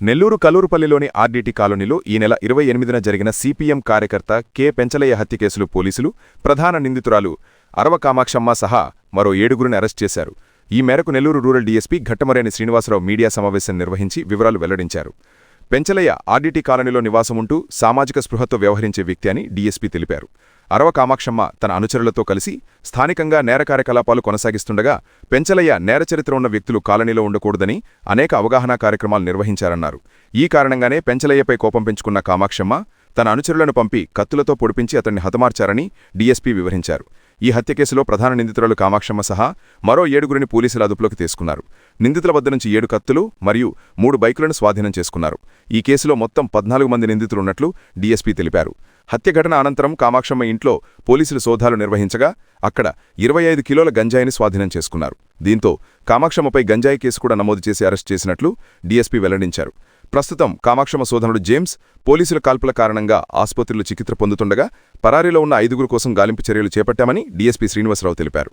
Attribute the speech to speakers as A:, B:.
A: Nellore కలూరుపల్లిలోని RDT కాలనీలో ఈ నెల ఇరవై ఎనిమిదిన జరిగిన సిపిఎం కార్యకర్త కె. పెంచలయ్య హత్య కేసులు పోలీసులు ప్రధాన నిందితురాలు అరవ కామాక్షమ్మ సహా మరో ఏడుగురిని అరెస్ట్ చేశారు. ఈ మేరకు Nellore rural DSP Ghattamareni Srinivasarao media సమావేశం నిర్వహించి వివరాలు వెల్లడించారు. పెంచలయ్య ఆర్డీటీ కాలనీలో నివాసముంటూ సామాజిక స్పృహతో వ్యవహరించే వ్యక్తి అని డీఎస్పీ తెలిపారు. అరవ కామాక్షమ్మ తన అనుచరులతో కలిసి స్థానికంగా నేర కార్యకలాపాలు కొనసాగిస్తుండగా పెంచలయ్య నేరచరిత్ర ఉన్న వ్యక్తులు కాలనీలో ఉండకూడదని అనేక అవగాహన కార్యక్రమాలు నిర్వహించారన్నారు. ఈ కారణంగానే పెంచలయ్యపై కోపం పెంచుకున్న కామాక్షమ్మ తన అనుచరులను పంపి కత్తులతో పొడిపించి అతన్ని హతమార్చారని డీఎస్పీ వివరించారు. ఈ హత్య కేసులో ప్రధాన నిందితురాలు కామాక్షమ్మ సహా మరో ఏడుగురిని పోలీసులు అదుపులోకి తీసుకున్నారు. నిందితుల వద్ద నుంచి ఏడు కత్తులు మరియు మూడు బైకులను స్వాధీనం చేసుకున్నారు. ఈ కేసులో మొత్తం పద్నాలుగు మంది నిందితులున్నట్లు డీఎస్పీ తెలిపారు. హత్య ఘటన అనంతరం కామాక్షమ్మ ఇంట్లో పోలీసులు సోదాలు నిర్వహించగా అక్కడ ఇరవై ఐదు కిలోల గంజాయిని స్వాధీనం చేసుకున్నారు. దీంతో కామాక్షమ్మపై గంజాయి కేసు కూడా నమోదు చేసి అరెస్ట్ చేసినట్లు డీఎస్పీ వెల్లడించారు. ప్రస్తుతం కామాక్షమ సోదరుడు జేమ్స్ పోలీసుల కాల్పుల కారణంగా ఆసుపత్రిలో చికిత్స పొందుతుండగా పరారీలో ఉన్న ఐదుగురు కోసం గాలింపు చర్యలు చేపట్టామని డీఎస్పీ శ్రీనివాసరావు తెలిపారు.